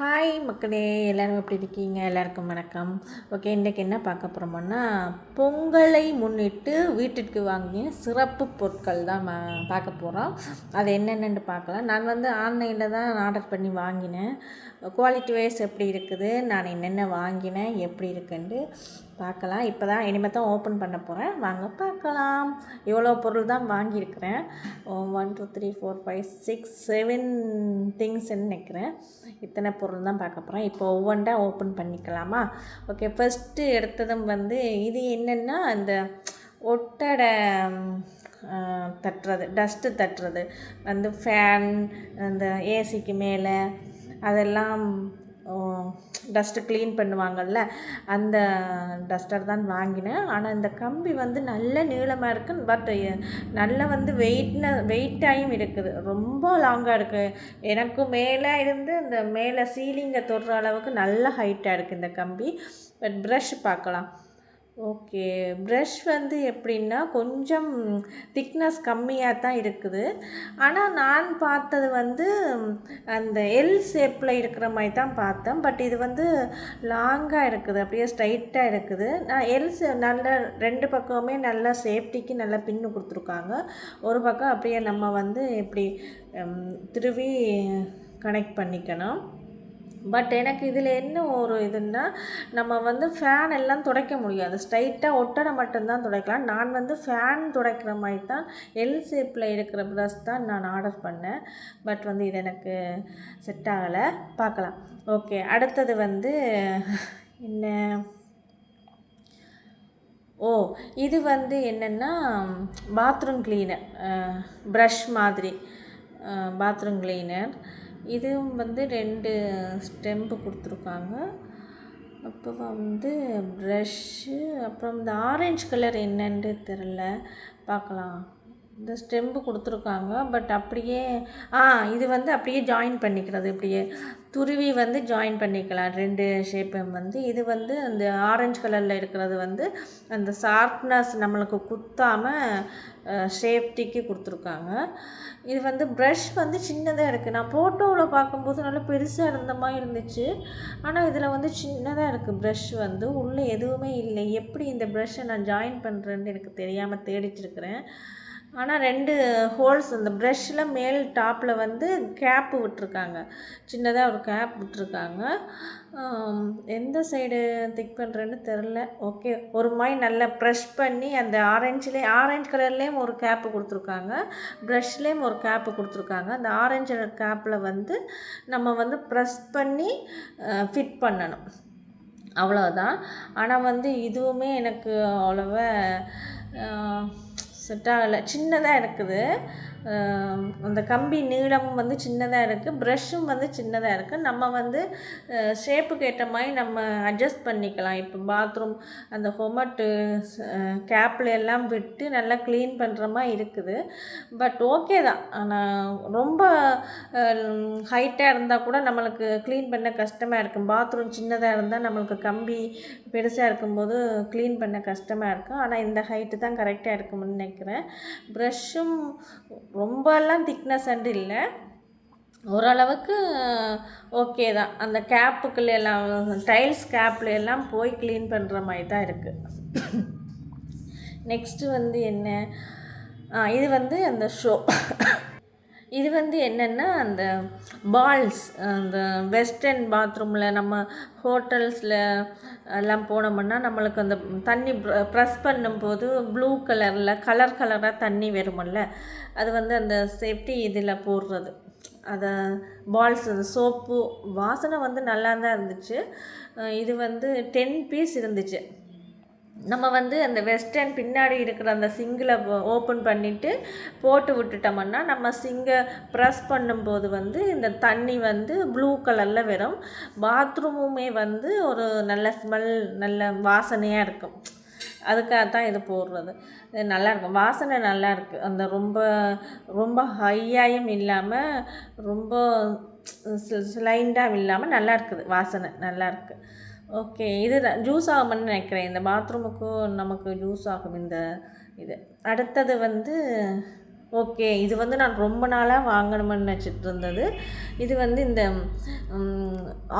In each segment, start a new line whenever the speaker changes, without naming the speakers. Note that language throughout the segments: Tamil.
ஹாய் மக்களே எல்லோரும் எப்படி இருக்கீங்க? எல்லாருக்கும் வணக்கம். ஓகே இன்றைக்கி என்ன பார்க்க போகிறோமோன்னா பொங்கலை முன்னிட்டு வீட்டிற்கு வாங்கிய சிறப்பு பொருட்கள் தான் பார்க்க போகிறோம் அது என்னென்னு பார்க்கலாம். நான் வந்து ஆன்லைனில் தான் ஆர்டர் பண்ணி வாங்கினேன். குவாலிட்டி வைஸ் எப்படி இருக்குது? நான் என்னென்ன வாங்கினேன்? எப்படி இருக்குன்ட்டு. பார்க்கலாம். இப்போ தான் இனிமேல் தான் ஓப்பன் பண்ண போகிறேன் வாங்க பார்க்கலாம். இவ்வளோ பொருள் தான் வாங்கியிருக்கிறேன். One two three four five six seven திங்ஸ்ன்னு நினைக்கிறேன். இத்தனை பொருள் தான் பார்க்க போகிறேன் இப்போ ஒவ்வொன்றா ஓப்பன் பண்ணிக்கலாமா? ஓகே ஃபஸ்ட்டு எடுத்ததும் வந்து இது என்னென்னா அந்த ஒட்டடை தட்டுறது டஸ்ட்டு தட்டுறது. வந்து ஃபேன் அந்த ஏசிக்கு மேலே அதெல்லாம் டஸ்ட்டு க்ளீன் பண்ணுவாங்கள்ல அந்த டஸ்டர் தான் வாங்கினேன். ஆனால் இந்த கம்பி வந்து நல்ல நீளமாக இருக்குது பட் நல்ல வந்து வெயிட்ன வெயிட்டாயும் இருக்குது. ரொம்ப லாங்காக இருக்குது எனக்கு மேலே இருந்து இந்த மேலே சீலிங்கை தொடுற அளவுக்கு நல்ல ஹைட்டாக இருக்குது இந்த கம்பி. பட் ப்ரஷ் பார்க்கலாம். ஓகே. ப்ரஷ் வந்து எப்படின்னா கொஞ்சம் திக்னஸ் கம்மியாக தான் இருக்குது. ஆனால் நான் பார்த்தது வந்து அந்த எல் ஷேப்பில் இருக்கிற மாதிரி தான் பார்த்தேன். பட் இது வந்து லாங்காக இருக்குது. அப்படியே ஸ்ட்ரைட்டாக இருக்குது. நான் எல் நல்ல ரெண்டு பக்கமுமே நல்ல சேஃப்டிக்கு நல்ல பின்னு கொடுத்துருக்காங்க. ஒரு பக்கம் அப்படியே நம்ம வந்து இப்படி திருவி கனெக்ட் பண்ணிக்கணும். பட் எனக்கு இதில் என்ன ஒரு இதுன்னா நம்ம வந்து ஃபேன் எல்லாம் துடைக்க முடியாது. ஸ்ட்ரைட்டாக ஒட்டடை மட்டும்தான் துடைக்கலாம். நான் வந்து ஃபேன் துடைக்கிற மாதிரி தான் எல் ஷேப்பில் இருக்கிற ப்ரஷ் தான் நான் ஆர்டர் பண்ணேன். பட் வந்து இது எனக்கு செட் ஆகலை. பார்க்கலாம். ஓகே அடுத்தது வந்து என்ன? ஓ இது வந்து என்னென்னா பாத்ரூம் க்ளீனர் ப்ரஷ் மாதிரி பாத்ரூம் க்ளீனர் இதுவும் வந்து ரெண்டு ஸ்டெம்பு கொடுத்துருக்காங்க. அப்போ வந்து ப்ரஷ்ஷு அப்புறம் இந்த ஆரஞ்சு கலர் என்னன்னு தெரில பார்க்கலாம். இந்த ஸ்டெம்பு கொடுத்துருக்காங்க. பட் அப்படியே ஆ இது வந்து அப்படியே ஜாயின் பண்ணிக்கிறது. இப்படியே துருவி வந்து ஜாயின் பண்ணிக்கலாம். ரெண்டு ஷேப்பும் வந்து. இது வந்து அந்த ஆரஞ்சு கலரில் இருக்கிறது வந்து அந்த ஷார்ப்னஸ் நம்மளுக்கு குத்தாமல் சேஃப்டிக்கு கொடுத்துருக்காங்க. இது வந்து ப்ரஷ் வந்து சின்னதாக இருக்குது நான் ஃபோட்டோவில் பார்க்கும்போது நல்லா பெருசாக இருந்த மாதிரி இருந்துச்சு. ஆனால் இதில் வந்து சின்னதாக இருக்குது ப்ரஷ் வந்து. உள்ளே எதுவுமே இல்லை. எப்படி இந்த ப்ரஷ்ஷை நான் ஜாயின் பண்ணுறேன்னு எனக்கு தெரியாமல் தேடிச்சிருக்கிறேன் ஆனால் ரெண்டு ஹோல்ஸ் அந்த ப்ரெஷ்ஷில் மேல் டாப்பில் வந்து கேப்பு விட்டுருக்காங்க. சின்னதாக ஒரு கேப் விட்டுருக்காங்க. எந்த சைடு திக் பண்ணுறேன்னு தெரில ஓகே ஒரு மாதிரி நல்லா ப்ரெஷ் பண்ணி அந்த ஆரஞ்சுலே ஆரஞ்சு கலர்லேயும் ஒரு கேப்பு கொடுத்துருக்காங்க. ப்ரெஷ்லேயும் ஒரு கேப்பு கொடுத்துருக்காங்க. அந்த ஆரஞ்சு கலர் கேப்பில் வந்து நம்ம வந்து ப்ரெஸ் பண்ணி ஃபிட் பண்ணணும். அவ்வளோதான் ஆனால் வந்து இதுவுமே எனக்கு அவ்வளோவா செட் ஆகலை. சின்னதாக இருக்குது. அந்த கம்பி நீளமும் வந்து சின்னதாக இருக்குது ப்ரஷ்ஷும் வந்து சின்னதாக இருக்குது நம்ம வந்து ஷேப்புக்கு ஏற்ற மாதிரி நம்ம அட்ஜஸ்ட் பண்ணிக்கலாம். இப்போ பாத்ரூம் அந்த ஹொமட்டு கேப்பில் எல்லாம் விட்டு நல்லா க்ளீன் பண்ணுற மாதிரி இருக்குது. பட் ஓகே தான். ஆனால் ரொம்ப ஹைட்டாக இருந்தால் கூட நம்மளுக்கு க்ளீன் பண்ண கஷ்டமாக இருக்கும். பாத்ரூம் சின்னதாக இருந்தால் நம்மளுக்கு கம்பி பெருசாக இருக்கும்போது க்ளீன் பண்ண கஷ்டமாக இருக்கும். ஆனால் இந்த ஹைட்டு தான் கரெக்டாக இருக்கும்னு நினைக்கிறேன். ப்ரஷ்ஷும் ரொம்பலாம் திக்னஸ் அண்டு இல்லை. ஓரளவுக்கு ஓகே தான். அந்த கேப்புக்குள்ள எல்லாம் டைல்ஸ் கேப்பில் எல்லாம் போய் க்ளீன் பண்ணுற மாதிரி தான் இருக்குது நெக்ஸ்ட்டு வந்து என்ன? இது வந்து அந்த ஷோ இது வந்து என்னென்னா அந்த பால்ஸ் அந்த வெஸ்டர்ன் பாத்ரூமில் நம்ம ஹோட்டல்ஸில் எல்லாம் போனோம்னா நம்மளுக்கு அந்த தண்ணி ப்ரெஸ் பண்ணும்போது ப்ளூ கலரில் கலர் கலராக தண்ணி வருமல்ல அது வந்து அந்த சேஃப்டி இதில் போடுறது. அதை பால்ஸ் அந்த சோப்பு வாசனை வந்து நல்லா தான் இருந்துச்சு இது வந்து டென் பீஸ் இருந்துச்சு. நம்ம வந்து அந்த வெஸ்டர்ன் பின்னாடி இருக்கிற அந்த சிங்கில் ஓப்பன் பண்ணிவிட்டு போட்டு விட்டுட்டோம்னா நம்ம சிங்கை ப்ரெஸ் பண்ணும்போது வந்து இந்த தண்ணி வந்து ப்ளூ கலரில் வரும். பாத்ரூமுமே வந்து ஒரு நல்ல ஸ்மெல் நல்ல வாசனையாக இருக்கும். அதுக்காக தான் இது போடுறது. இது நல்லா இருக்கும். வாசனை நல்லாயிருக்கு அந்த ரொம்ப ரொம்ப ஹையாயும் இல்லாமல் ரொம்ப ஸ்லைண்டாக இல்லாமல் நல்லா இருக்குது. வாசனை நல்லாயிருக்கு ஓகே இது ஜூஸ் ஆகும்னு நினைக்கிறேன். இந்த பாத்ரூமுக்கும் நமக்கு ஜூஸ் ஆகும் இந்த இது. அடுத்தது வந்து ஓகே இது வந்து நான் ரொம்ப நாளாக வாங்கணும்னு நினச்சிட்டு இருந்தது இது வந்து இந்த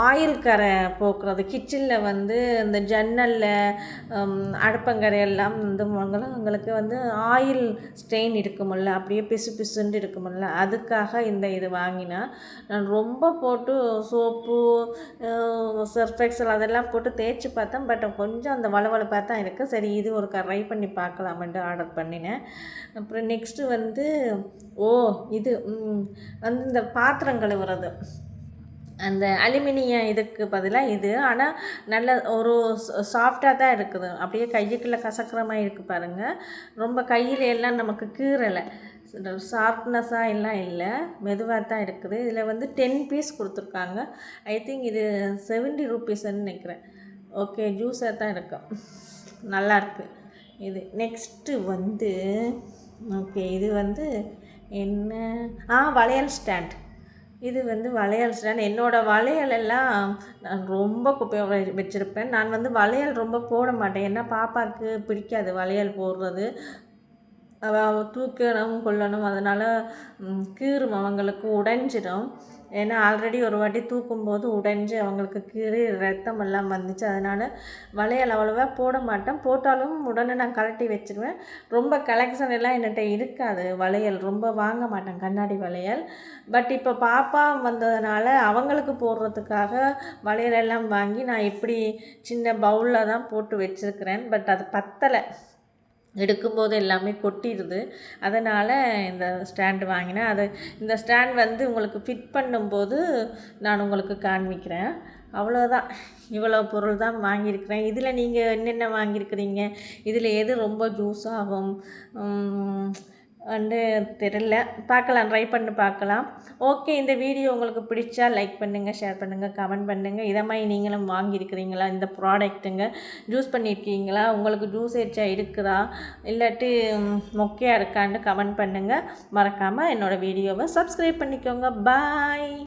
ஆயில் கரை போக்குறது கிச்சனில் வந்து இந்த ஜன்னலில் அடுப்பங்கரை எல்லாம் வந்து எங்களுக்கு வந்து ஆயில் ஸ்டெயின் இருக்குமில்ல அப்படியே பிசு பிசுன்னு இருக்குமில்ல அதுக்காக இந்த இது வாங்கினா. நான் ரொம்ப போட்டு சோப்பு சர்ஃபெக்சல் அதெல்லாம் போட்டு தேய்ச்சி பார்த்தேன். பட் கொஞ்சம் அந்த வளவளப்பாக தான் இருக்குது சரி இது ஒரு ட்ரை பண்ணி பார்க்கலாமென்ட்டு ஆர்டர் பண்ணினேன். அப்புறம் நெக்ஸ்ட்டு வந்து வந்து ஓ இது வந்து இந்த பாத்திரம் கழுவுறது. அந்த அலுமினியம் இதுக்கு பதிலாக இது. ஆனால் நல்ல ஒரு சாஃப்டாக தான் இருக்குது. அப்படியே கையுக்குள்ளே கசக்கிற மாதிரி இருக்குது பாருங்கள் ரொம்ப கையில் எல்லாம் நமக்கு கீறலை. ஷார்ப்னஸாக எல்லாம் இல்லை. மெதுவாக தான் இருக்குது. இதில் வந்து டென் பீஸ் கொடுத்துருக்காங்க. ஐ திங்க் இது செவன்ட்டி ருபீஸ்ன்னு நினைக்கிறேன். ஓகே ஜூஸாக தான் இருக்கும் நல்லாயிருக்கு இது நெக்ஸ்ட்டு வந்து ஓகே இது வந்து என்ன? ஆ வளையல் ஸ்டாண்ட். இது வந்து வளையல் ஸ்டாண்ட். என்னோடய வளையல் எல்லாம் நான் ரொம்ப குப்பையாக வச்சுருப்பேன். நான் வந்து வளையல் ரொம்ப போட மாட்டேன். ஏன்னா பாப்பாவுக்கு பிடிக்காது வளையல் போடுறது. அவள் தூக்கணும் கொள்ளணும் அதனால் கீறும் அவங்களுக்கு உடைஞ்சிடும். ஏன்னா ஆல்ரெடி ஒரு வாட்டி தூக்கும்போது உடைஞ்சு அவங்களுக்கு கீழே ரத்தம் எல்லாம் வந்துச்சு. அதனால் வளையல் அவ்வளோவா போட மாட்டேன். போட்டாலும் உடனே நான் கலட்டி வச்சுருவேன். ரொம்ப கலெக்ஷன் எல்லாம் என்கிட்ட இருக்காது வளையல். ரொம்ப வாங்க மாட்டேன் கண்ணாடி வளையல். பட் இப்போ பாப்பா வந்ததுனால அவங்களுக்கு போடுறதுக்காக வளையல் எல்லாம் வாங்கி நான் இப்படி சின்ன பவுலில் தான் போட்டு வச்சுருக்கிறேன். பட் அது பத்தலை. எடுக்கும்போது எல்லாமே கொட்டிடுது. அதனால் இந்த ஸ்டாண்டு வாங்கினேன். அது இந்த ஸ்டாண்ட் வந்து உங்களுக்கு ஃபிட் பண்ணும்போது நான் உங்களுக்கு காண்பிக்கிறேன். அவ்வளோதான் இவ்வளோ பொருள் தான் வாங்கியிருக்கிறேன். இதில் நீங்கள் என்னென்ன வாங்கியிருக்கிறீங்க? இதில் எது ரொம்ப ஜூஸ் ஆகும்? வந்து தெரில பார்க்கலாம் ட்ரை பண்ணி பார்க்கலாம். ஓகே இந்த வீடியோ உங்களுக்கு பிடிச்சா லைக் பண்ணுங்கள் ஷேர் பண்ணுங்கள் கமெண்ட் பண்ணுங்கள் இதை மாதிரி நீங்களும் வாங்கியிருக்கிறீங்களா? இந்த ப்ராடக்ட்டுங்க ஜூஸ் பண்ணியிருக்கீங்களா? உங்களுக்கு ஜூஸ் ஏச்சா இருக்குதா? இல்லாட்டி மொக்கையாக இருக்கான்னு கமெண்ட் பண்ணுங்கள் மறக்காமல் என்னோடய வீடியோவை சப்ஸ்கிரைப் பண்ணிக்கோங்க. பாய்